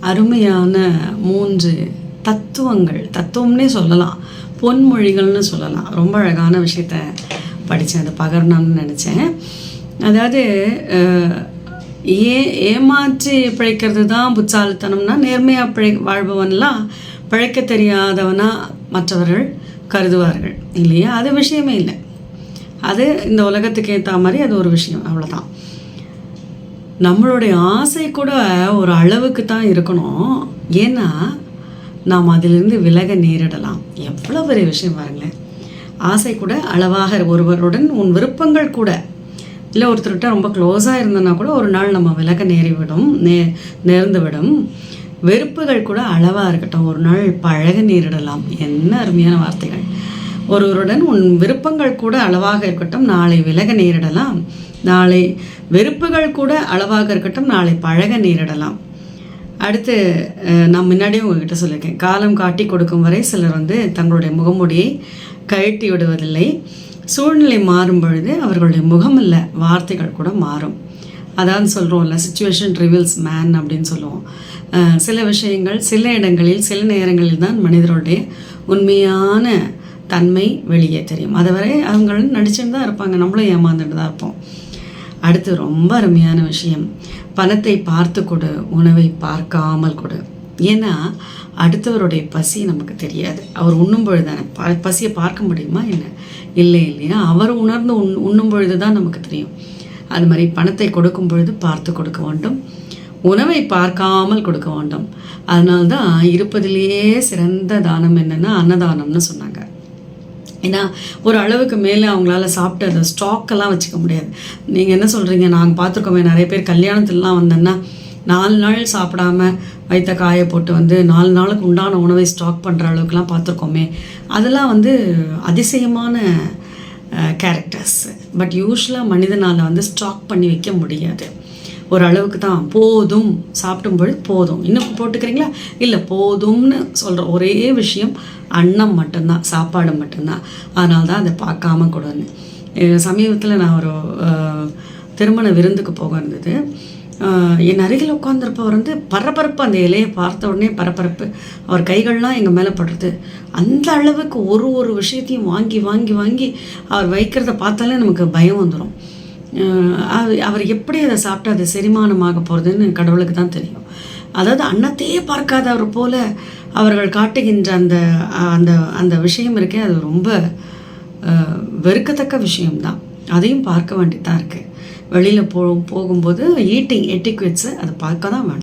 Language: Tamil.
அருமையான மூன்று தத்துவங்கள். தத்துவம்னே சொல்லலாம். பொன்மொழிகள்னு சொல்லலாம். ரொம்ப அழகான விஷயத்த படித்தேன் அதை பகரணும்னு நினச்சேன். அதாவது ஏ ஏமாற்றி பிழைக்கிறது தான் புத்தாலித்தனம்னா நேர்மையாக பிழை வாழ்பவன்லாம் பிழைக்க தெரியாதவனா மற்றவர்கள் கருதுவார்கள். இல்லையா? அது விஷயமே இல்லை. அது இந்த உலகத்துக்கு ஏற்ற மாதிரி அது ஒரு விஷயம். அவ்வளோதான் நம்மளுடைய ஆசை கூட ஒரு அளவுக்கு தான் இருக்கணும். ஏன்னா நாம் அதிலிருந்து விலக நேரிடலாம். எவ்வளோ பெரிய விஷயம் பாருங்களேன். ஆசை கூட அளவாக ஒருவருடன் உன் விருப்பங்கள் கூட. இல்லை ஒருத்தர்கிட்ட ரொம்ப க்ளோஸாக இருந்தனா கூட ஒரு நாள் நம்ம விலக நேரிவிடும் நே நேர்ந்து விடும் வெறுப்புகள் கூட அளவாக இருக்கட்டும். ஒரு நாள் பழக நேரிடலாம். என்ன அருமையான வார்த்தைகள். ஒருவருடன் உன் விருப்பங்கள் கூட அளவாக இருக்கட்டும் நாளை விலக நேரிடலாம். நாளை வெறுப்புகள் கூட அளவாக இருக்கட்டும் நாளை பழக நேரிடலாம். அடுத்து நான் முன்னாடியே உங்ககிட்ட சொல்லியிருக்கேன். காலம் காட்டி கொடுக்கும் வரை சிலர் வந்து தங்களுடைய முகமூடியை கழட்டி விடுவதில்லை. சூழ்நிலை மாறும் பொழுது அவர்களுடைய முகம் இல்லை வார்த்தைகள் கூட மாறும். அதான் சொல்கிறோம்ல சுச்சுவேஷன் ரிவீல்ஸ் மேன் அப்படின்னு சொல்லுவோம். சில விஷயங்கள் சில இடங்களில் சில நேரங்களில் தான் மனிதர்களுடைய உண்மையான தன்மை வெளியே தெரியும். அதுவரை அவங்க நடிச்சுட்டு தான் இருப்பாங்க. நம்மளும் ஏமாந்துட்டு தான் இருப்போம். அடுத்து ரொம்ப அருமையான விஷயம். பணத்தை பார்த்து கொடு உணவை பார்க்காமல் கொடு. ஏன்னா அடுத்தவருடைய பசி நமக்கு தெரியாது. அவர் உண்ணும் பொழுது தானே ப பசியை பார்க்க முடியுமா என்ன? இல்லை இல்லையா? அவர் உணர்ந்து உண் உண்ணும் பொழுது தான் நமக்கு தெரியும். அது மாதிரி பணத்தை கொடுக்கும் பொழுது பார்த்து கொடுக்க வேண்டும். உணவை பார்க்காமல் கொடுக்க வேண்டும். அதனால்தான் இருப்பதிலேயே சிறந்த தானம் என்னென்னா அன்னதானம்னு சொன்னாங்க. ஏன்னா ஒரு அளவுக்கு மேலே அவங்களால சாப்பிட்டு அந்த ஸ்டாக்கெல்லாம் வச்சுக்க முடியாது. நீங்கள் என்ன சொல்கிறீங்க நாங்கள் பார்த்துருக்கோமே நிறைய பேர் கல்யாணத்துலலாம் வந்தோன்னா நாலு நாள் சாப்பிடாம வயிற்ற காய போட்டு வந்து நாலு நாளுக்கு உண்டான உணவை ஸ்டாக் பண்ணுற அளவுக்குலாம் பார்த்துருக்கோமே. அதெல்லாம் வந்து அதிசயமான கேரக்டர்ஸ் பட் யூஸ்வலாக மனிதனால் வந்து ஸ்டாக் பண்ணி வைக்க முடியாது. ஒரு அளவுக்கு தான் போதும். சாப்பிடும் பொழுது போதும். இன்னும் போட்டுக்கிறீங்களா? இல்லை போதும்னு சொல்கிற ஒரே விஷயம் அன்னம் மட்டும்தான் சாப்பாடு மட்டும்தான். அதனால தான் அதை பார்க்காம கொடுன்னு சமீபத்தில் நான் ஒரு திருமண விருந்துக்கு போக இருந்தது. என் அருகில் உட்காந்துருப்பவர் வந்து பரபரப்பு அந்த இலையை பார்த்த உடனே பரபரப்பு. அவர் கைகள்லாம் எங்கள் மேலே படுறது அந்த அளவுக்கு ஒரு ஒரு விஷயத்தையும் வாங்கி வாங்கி வாங்கி அவர் வைக்கிறத பார்த்தாலே நமக்கு பயம் வந்துடும் அது- அவர் எப்படி அதை சாப்பிட்டு அது செரிமானமாக போகிறதுன்னு கடவுளுக்கு தான் தெரியும். அதாவது அன்னத்தையே பார்க்காதவர் போல அவர்கள் காட்டுகின்ற அந்த அந்த அந்த விஷயம் இருக்கே அது ரொம்ப வெறுக்கத்தக்க விஷயம்தான். அதையும் பார்க்க வேண்டியதாக இருக்குது வெளியில் போ போகும்போது ஈட்டிங் எட்டிக்வெட்ஸு அதை பார்க்க தான் வேணும்.